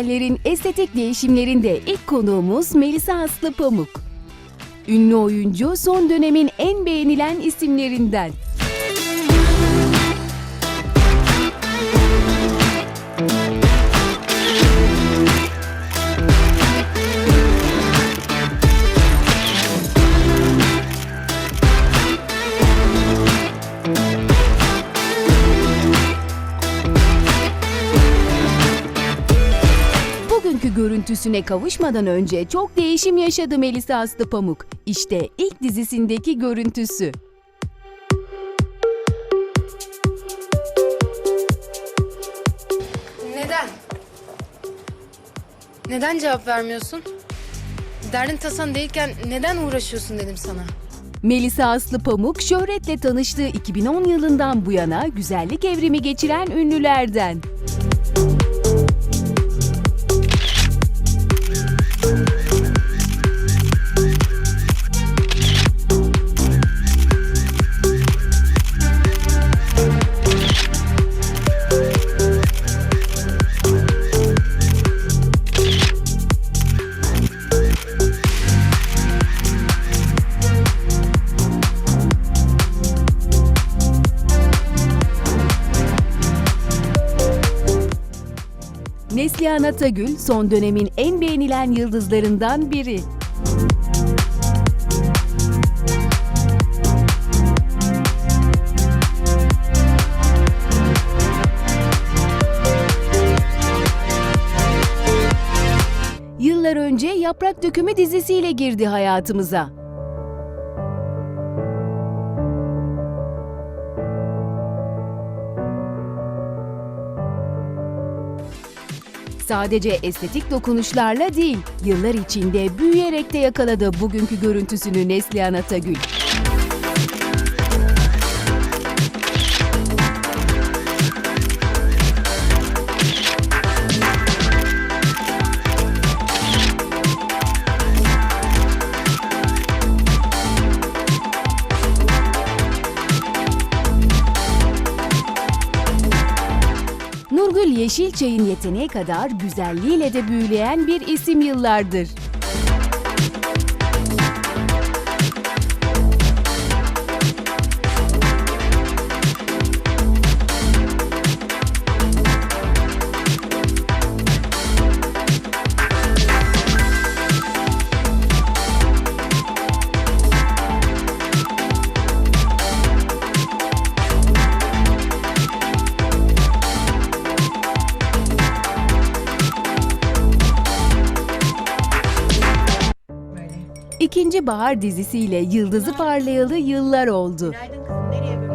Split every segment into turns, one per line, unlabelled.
güzellerin estetik değişimlerinde ilk konuğumuz Melisa Aslı Pamuk. Ünlü oyuncu son dönemin en beğenilen isimlerinden. Bugünkü görüntüsüne kavuşmadan önce çok değişim yaşadı Melisa Aslı Pamuk. İşte ilk dizisindeki görüntüsü.
Neden? Neden cevap vermiyorsun? Derdin tasan değilken neden uğraşıyorsun dedim sana.
Melisa Aslı Pamuk şöhretle tanıştığı 2010 yılından bu yana güzellik evrimi geçiren ünlülerden. Neslihan Atagül son dönemin en beğenilen yıldızlarından biri. Yıllar önce Yaprak Dökümü dizisiyle girdi hayatımıza. Sadece estetik dokunuşlarla değil, yıllar içinde büyüyerek de yakaladı bugünkü görüntüsünü Neslihan Atagül. Yeşilçay'ın yeteneği kadar güzelliğiyle de büyüleyen bir isim yıllardır. Bahar dizisiyle yıldızı parlayalı yıllar oldu.
Günaydın kızım. Nereye böyle?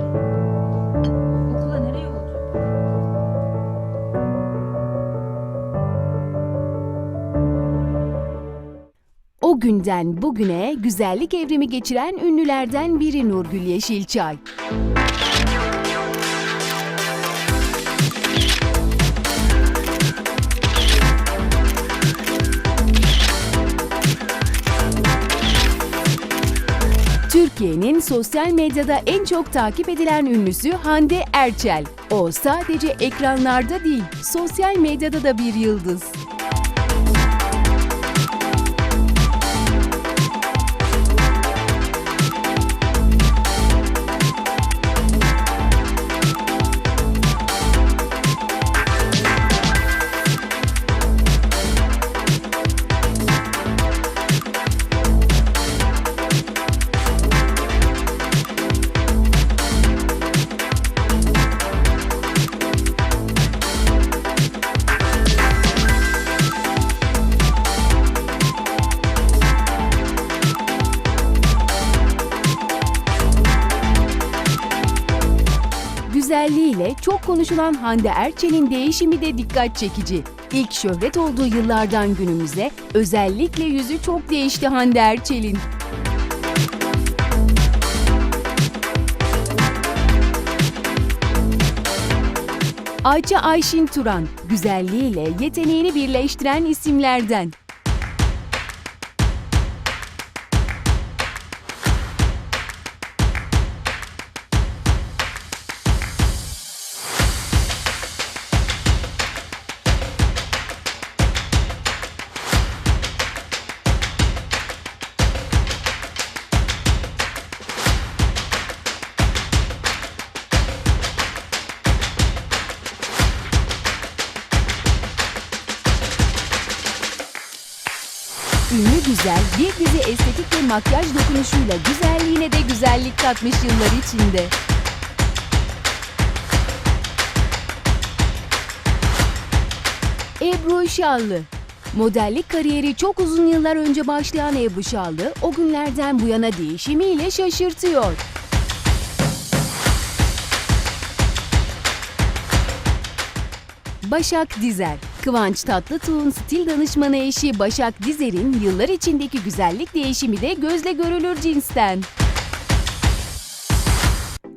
Okula nereye oldu?
O günden bugüne güzellik evrimi geçiren ünlülerden biri Nurgül Yeşilçay. Türkiye'nin sosyal medyada en çok takip edilen ünlüsü Hande Erçel. O sadece ekranlarda değil, sosyal medyada da bir yıldız. Çok konuşulan Hande Erçel'in değişimi de dikkat çekici. İlk şöhret olduğu yıllardan günümüze özellikle yüzü çok değişti Hande Erçel'in. Ayça Ayşin Turan, güzelliğiyle yeteneğini birleştiren isimlerden. Makyaj dokunuşuyla güzelliğine de güzellik katmış yıllar içinde. Ebru Şallı Modellik kariyeri çok uzun yıllar önce başlayan Ebru Şallı o günlerden bu yana değişimiyle şaşırtıyor. Başak Dizer Kıvanç Tatlıtuğ'un stil danışmanı eşi Başak Dizer'in yıllar içindeki güzellik değişimi de gözle görülür cinsten.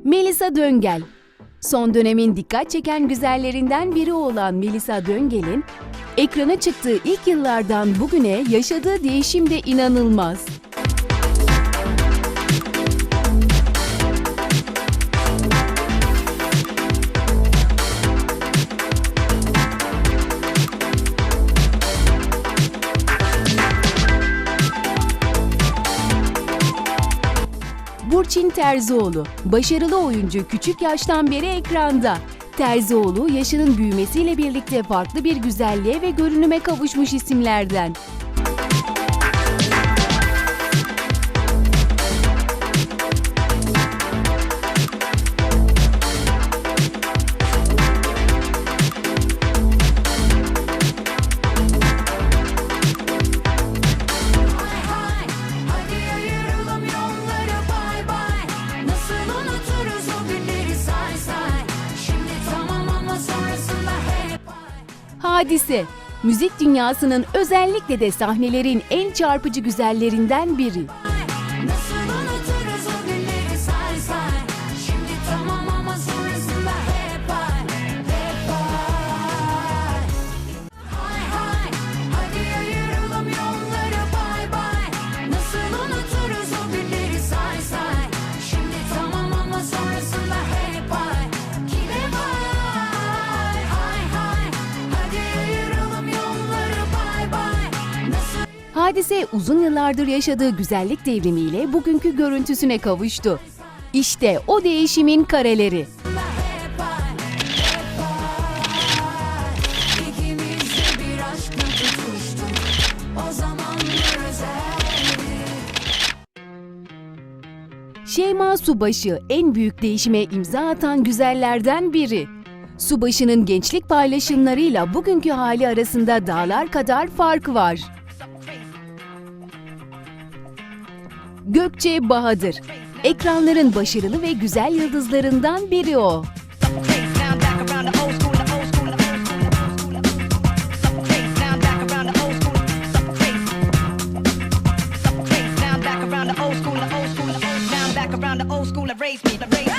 Melisa Döngel Son dönemin dikkat çeken güzellerinden biri olan Melisa Döngel'in ekrana çıktığı ilk yıllardan bugüne yaşadığı değişim de inanılmaz. Burçin Terzioğlu, başarılı oyuncu küçük yaştan beri ekranda. Terzioğlu yaşının büyümesiyle birlikte farklı bir güzelliğe ve görünüme kavuşmuş isimlerden. Hadise, müzik dünyasının özellikle de sahnelerin en çarpıcı güzellerinden biri.
Nasıl
Hadise uzun yıllardır yaşadığı güzellik devrimiyle bugünkü görüntüsüne kavuştu. İşte o değişimin kareleri. Şeyma Subaşı en büyük değişime imza atan güzellerden biri. Subaşı'nın gençlik paylaşımlarıyla bugünkü hali arasında dağlar kadar fark var. Gökçe Bahadır Ekranların başarılı ve güzel yıldızlarından biri o.
Around the old school,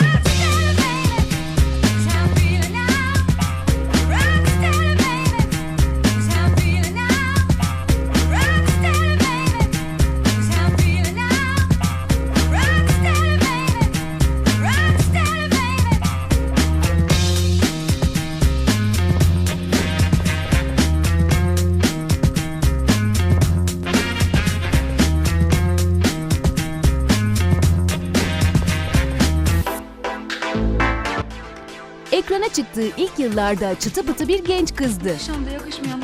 Ekrana çıktığı ilk yıllarda çıtı pıtı bir genç kızdı.
Akşamda yakışmayan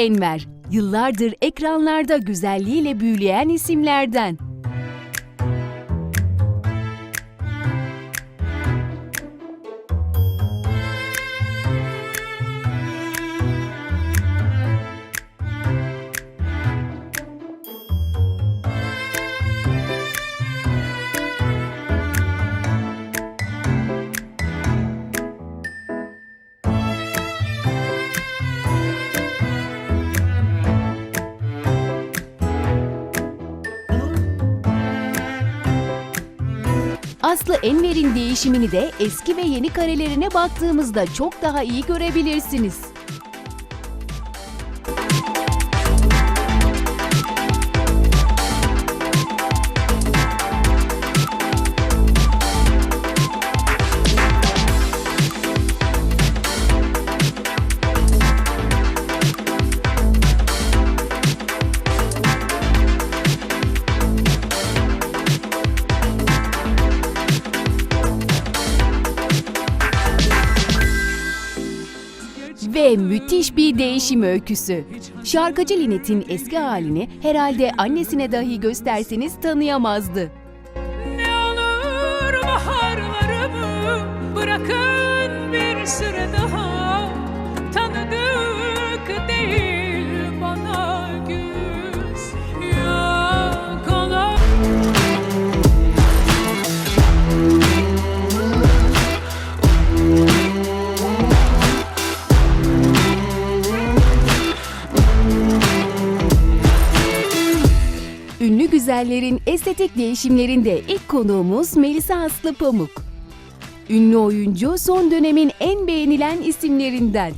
Enver, yıllardır ekranlarda güzelliğiyle büyüleyen isimlerden. Aslı Enver'in değişimini de eski ve yeni karelerine baktığımızda çok daha iyi görebilirsiniz. Müthiş bir değişim öyküsü. Şarkıcı Linet'in eski halini herhalde annesine dahi gösterseniz tanıyamazdı. Güzellerin estetik değişimlerinde ilk konuğumuz Melisa Aslı Pamuk. Ünlü oyuncu son dönemin en beğenilen isimlerinden.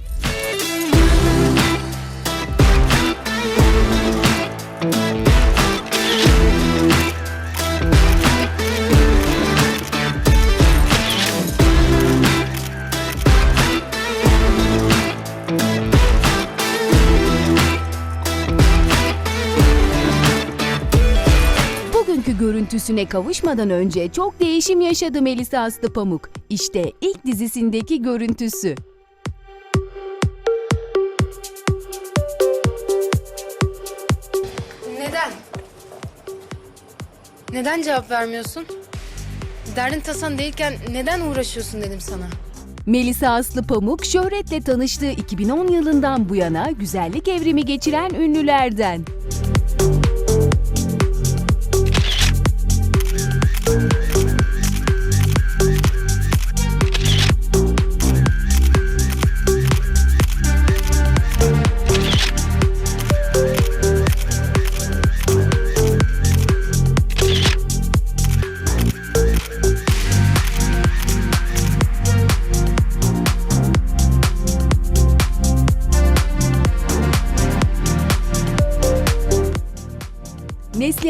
Görüntüsüne kavuşmadan önce çok değişim yaşadı Melisa Aslı Pamuk. İşte ilk dizisindeki görüntüsü.
Neden? Neden cevap vermiyorsun? Derdin tasan değilken neden uğraşıyorsun dedim sana.
Melisa Aslı Pamuk şöhretle tanıştığı 2010 yılından bu yana güzellik evrimi geçiren ünlülerden.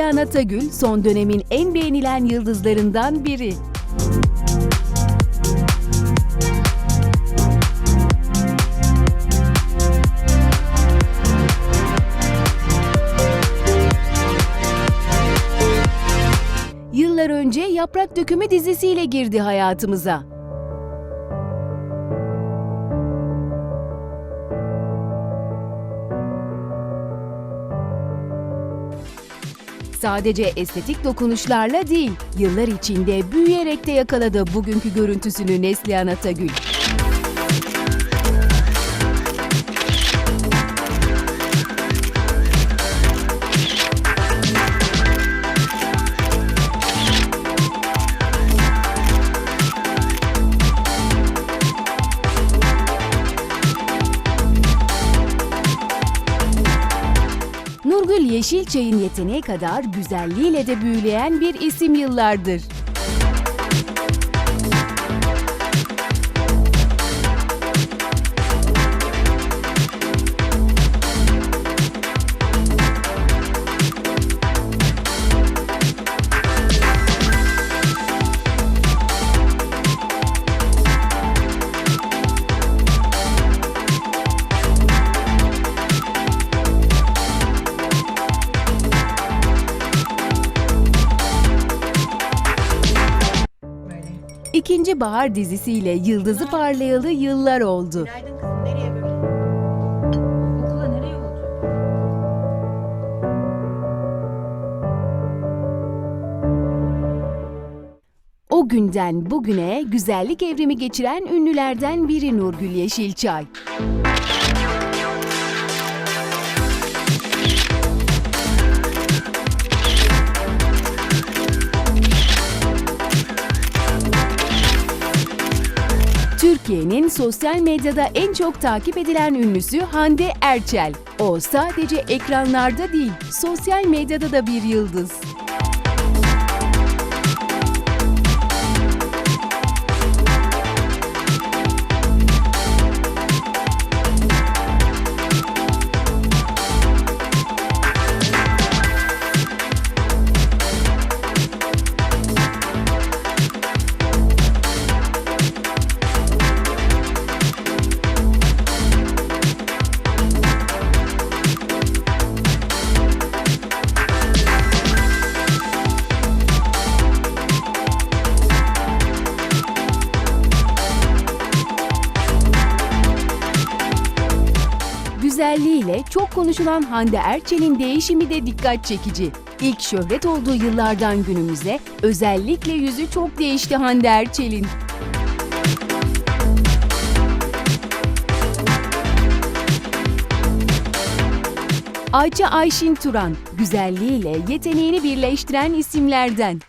Neslihan Atagül son dönemin en beğenilen yıldızlarından biri. Yıllar önce Yaprak Dökümü dizisiyle girdi hayatımıza. Sadece estetik dokunuşlarla değil, yıllar içinde büyüyerek de yakaladı bugünkü görüntüsünü Neslihan Atagül. Yeşilçay'ın yeteneği kadar güzelliğiyle de büyüleyen bir isim yıllardır. Bahar dizisiyle yıldızı parlayalı yıllar oldu.
Günaydın kızım nereye böyle? Okula nereye oldu?
O günden bugüne güzellik evrimi geçiren ünlülerden biri Nurgül Yeşilçay. Türkiye'nin sosyal medyada en çok takip edilen ünlüsü Hande Erçel. O sadece ekranlarda değil, sosyal medyada da bir yıldız. Çok konuşulan Hande Erçel'in değişimi de dikkat çekici. İlk şöhret olduğu yıllardan günümüze özellikle yüzü çok değişti Hande Erçel'in. Ayça Ayşin Turan, güzelliğiyle yeteneğini birleştiren isimlerden.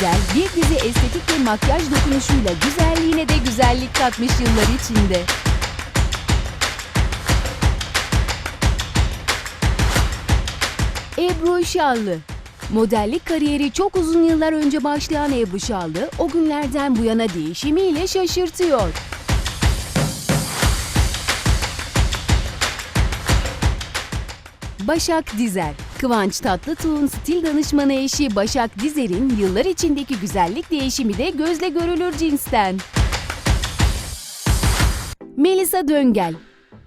Güzel bir dizi estetik ve makyaj dokunuşuyla güzelliğine de güzellik katmış yıllar içinde. Ebru Şallı Modellik kariyeri çok uzun yıllar önce başlayan Ebru Şallı o günlerden bu yana değişimiyle şaşırtıyor. Başak Dizer Kıvanç Tatlıtuğ'un stil danışmanı eşi Başak Dizer'in yıllar içindeki güzellik değişimi de gözle görülür cinsten. Melisa Döngel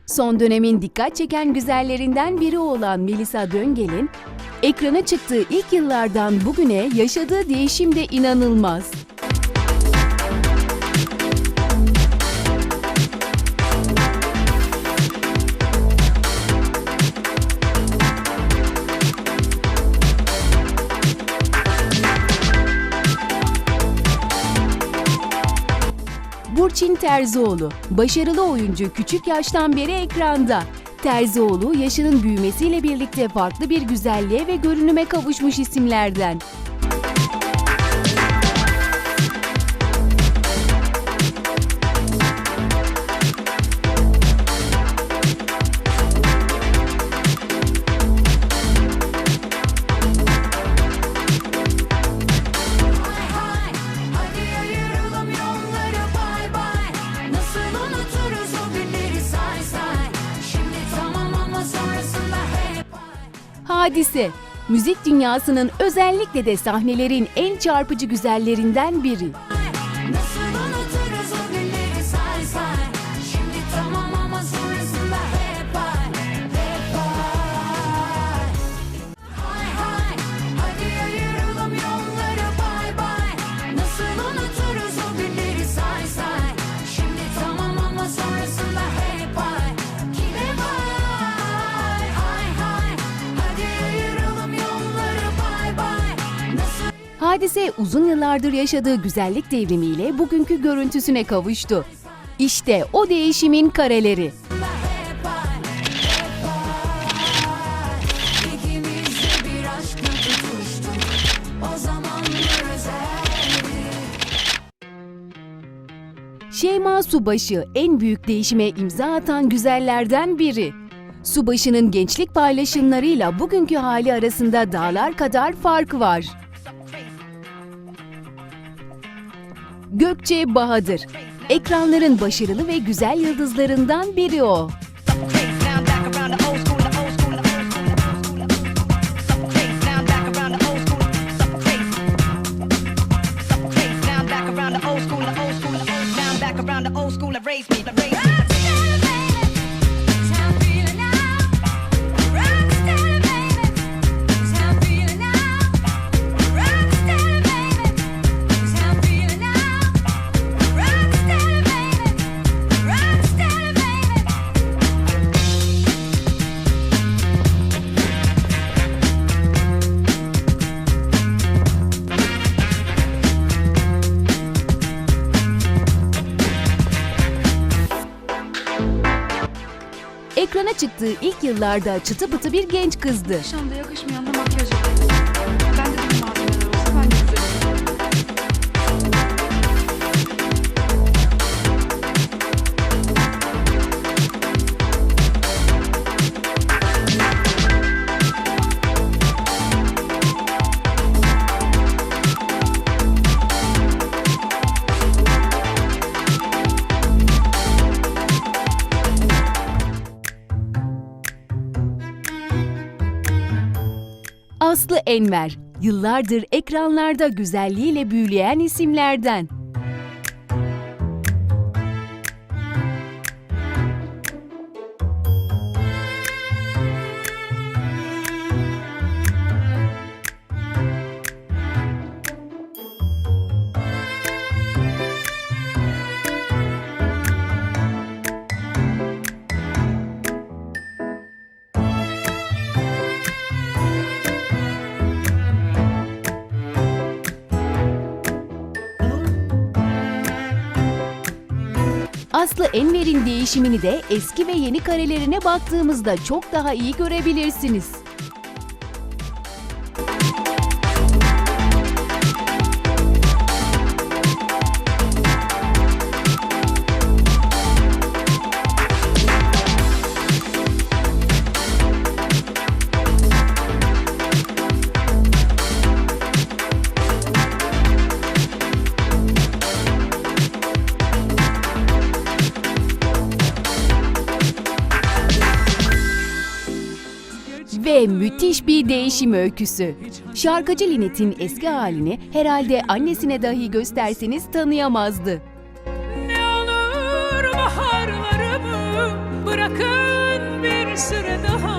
Son dönemin dikkat çeken güzellerinden biri olan Melisa Döngel'in ekrana çıktığı ilk yıllardan bugüne yaşadığı değişim de inanılmaz. Burçin Terzioğlu, başarılı oyuncu küçük yaştan beri ekranda. Terzioğlu yaşının büyümesiyle birlikte farklı bir güzelliğe ve görünüme kavuşmuş isimlerden. Hadise, müzik dünyasının özellikle de sahnelerin en çarpıcı güzellerinden biri. Hadise uzun yıllardır yaşadığı güzellik devrimiyle bugünkü görüntüsüne kavuştu. İşte o değişimin kareleri. Şeyma Subaşı en büyük değişime imza atan güzellerden biri. Subaşı'nın gençlik paylaşımlarıyla bugünkü hali arasında dağlar kadar fark var. Gökçe Bahadır. Ekranların başarılı ve güzel yıldızlarından biri o. yıllarda çıtı pıtı bir genç kızdı.
Nişanda yakışmayan
Enver, yıllardır ekranlarda güzelliğiyle büyüleyen isimlerden. Aslı Enver'in değişimini de eski ve yeni karelerine baktığımızda çok daha iyi görebilirsiniz. Müthiş bir değişim öyküsü. Şarkıcı Linet'in eski halini herhalde annesine dahi gösterseniz tanıyamazdı.
Ne olur baharlarımı bırakın bir süre daha